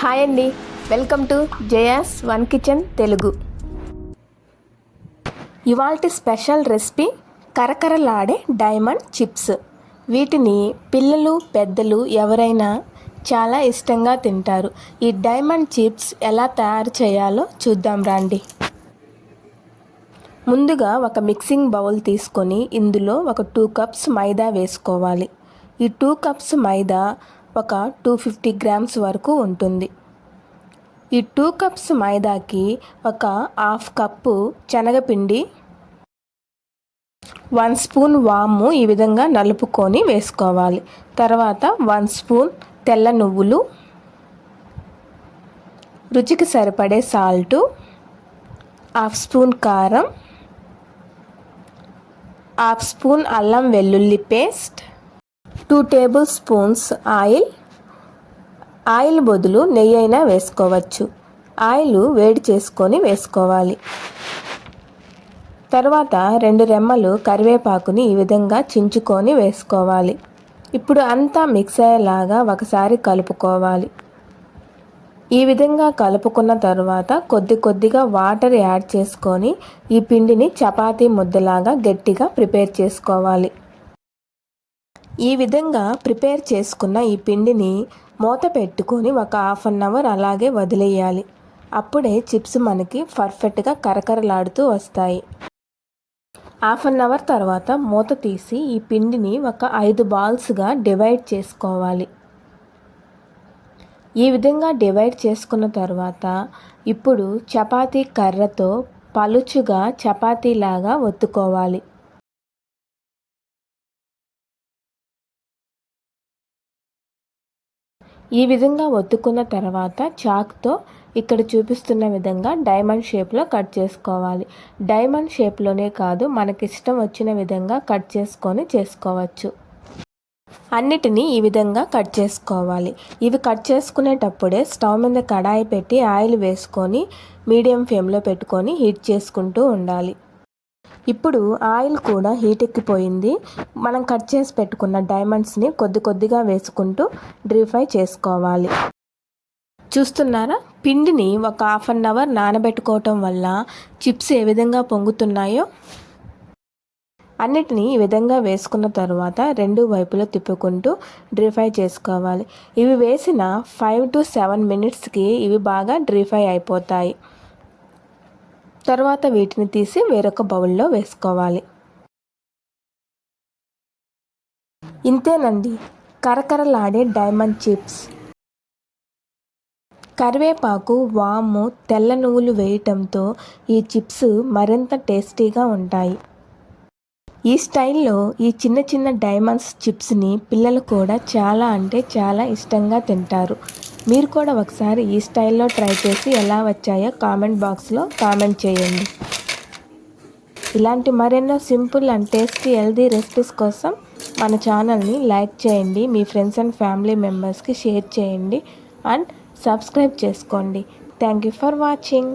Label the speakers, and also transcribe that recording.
Speaker 1: Hi అండి. Welcome to Jaya's one kitchen Telugu. ఇవాల్టి special recipe కరకరలాడే డైమండ్ చిప్స్. వీటిని పిల్లలు పెద్దలు ఎవరైనా చాలా ఇష్టంగా తింటారు. ఈ డైమండ్ చిప్స్ ఎలా తయారు చేయాలో చూద్దాం రండి. ముందుగా ఒక మిక్సింగ్ బౌల్ తీసుకొని ఇందులో ఒక టూ కప్స్ మైదా వేసుకోవాలి. ఈ టూ కప్స్ మైదా ఒక టూ ఫిఫ్టీ గ్రామ్స్ వరకు ఉంటుంది. ఈ టూ కప్స్ మైదాకి ఒక హాఫ్ కప్పు శనగపిండి వన్ స్పూన్ వాము ఈ విధంగా నలుపుకొని వేసుకోవాలి. తర్వాత వన్ స్పూన్ తెల్ల నువ్వులు రుచికి సరిపడే సాల్టు హాఫ్ స్పూన్ కారం హాఫ్ స్పూన్ అల్లం వెల్లుల్లి paste two tablespoons oil oil బదులు నెయ్యి అయినా వేసుకోవచ్చు. ఆయిల్ వేడి చేసుకొని వేసుకోవాలి. తర్వాత రెండు రెమ్మలు కరివేపాకుని ఈ విధంగా చించుకొని వేసుకోవాలి. ఇప్పుడు అంతా మిక్స్ అయ్యేలాగా ఒకసారి కలుపుకోవాలి. ఈ విధంగా కలుపుకున్న తర్వాత కొద్ది కొద్దిగా వాటర్ యాడ్ చేసుకొని ఈ పిండిని చపాతీ ముద్దలాగా గట్టిగా ప్రిపేర్ చేసుకోవాలి. ఈ విధంగా ప్రిపేర్ చేసుకున్న ఈ పిండిని మూత పెట్టుకొని ఒక హాఫ్ అన్ అవర్ అలాగే వదిలేయాలి. అప్పుడే చిప్స్ మనకి పర్ఫెక్ట్గా కరకరలాడుతూ వస్తాయి. హాఫ్ అన్ అవర్ తర్వాత మూత తీసి ఈ పిండిని ఒక ఐదు బాల్స్గా డివైడ్ చేసుకోవాలి. ఈ విధంగా డివైడ్ చేసుకున్న తర్వాత ఇప్పుడు చపాతీ కర్రతో పలుచుగా చపాతీలాగా ఒత్తుకోవాలి. ఈ విధంగా ఒత్తుకున్న తర్వాత చాక్తో ఇక్కడ చూపిస్తున్న విధంగా డైమండ్ షేప్లో కట్ చేసుకోవాలి. డైమండ్ షేప్లోనే కాదు మనకిష్టం వచ్చిన విధంగా కట్ చేసుకొని చేసుకోవచ్చు. అన్నిటినీ ఈ విధంగా కట్ చేసుకోవాలి. ఇవి కట్ చేసుకునేటప్పుడే స్టవ్ మీద కడాయి పెట్టి ఆయిల్ వేసుకొని మీడియం ఫ్లేమ్లో పెట్టుకొని హీట్ చేసుకుంటూ ఉండాలి. ఇప్పుడు ఆయిల్ కూడా హీట్ ఎక్కిపోయింది. మనం కట్ చేసి పెట్టుకున్న డైమండ్స్ని కొద్ది కొద్దిగా వేసుకుంటూ డ్రీ ఫ్రై చేసుకోవాలి. చూస్తున్నారా? పిండిని ఒక హాఫ్ అన్ అవర్ నానబెట్టుకోవటం వల్ల చిప్స్ ఏ విధంగా పొంగుతున్నాయో? అన్నిటినీ ఈ విధంగా వేసుకున్న తర్వాత రెండు వైపులో తిప్పుకుంటూ డ్రీ ఫ్రై చేసుకోవాలి. ఇవి వేసిన ఫైవ్ టు సెవెన్ మినిట్స్కి ఇవి బాగా డ్రీ ఫ్రై అయిపోతాయి. తర్వాత వీటిని తీసి వేరొక బౌల్లో వేసుకోవాలి. ఇంతేనండి. కరకరలాడే డైమండ్ చిప్స్. కరివేపాకు వాము తెల్ల నువ్వులు వేయటంతో ఈ చిప్స్ మరింత టేస్టీగా ఉంటాయి. ఈ స్టైల్లో ఈ చిన్న చిన్న డైమండ్స్ చిప్స్ని పిల్లలు కూడా చాలా అంటే చాలా ఇష్టంగా తింటారు. మీరు కూడా ఒకసారి ఈ స్టైల్లో ట్రై చేసి ఎలా వచ్చాయో కామెంట్ బాక్స్లో కామెంట్ చేయండి. ఇలాంటి మరెన్నో simple and tasty healthy recipes కోసం మన ఛానల్ని లైక్ చేయండి మీ ఫ్రెండ్స్ అండ్ ఫ్యామిలీ మెంబర్స్కి షేర్ చేయండి అండ్ సబ్స్క్రైబ్ చేసుకోండి. Thank you for watching.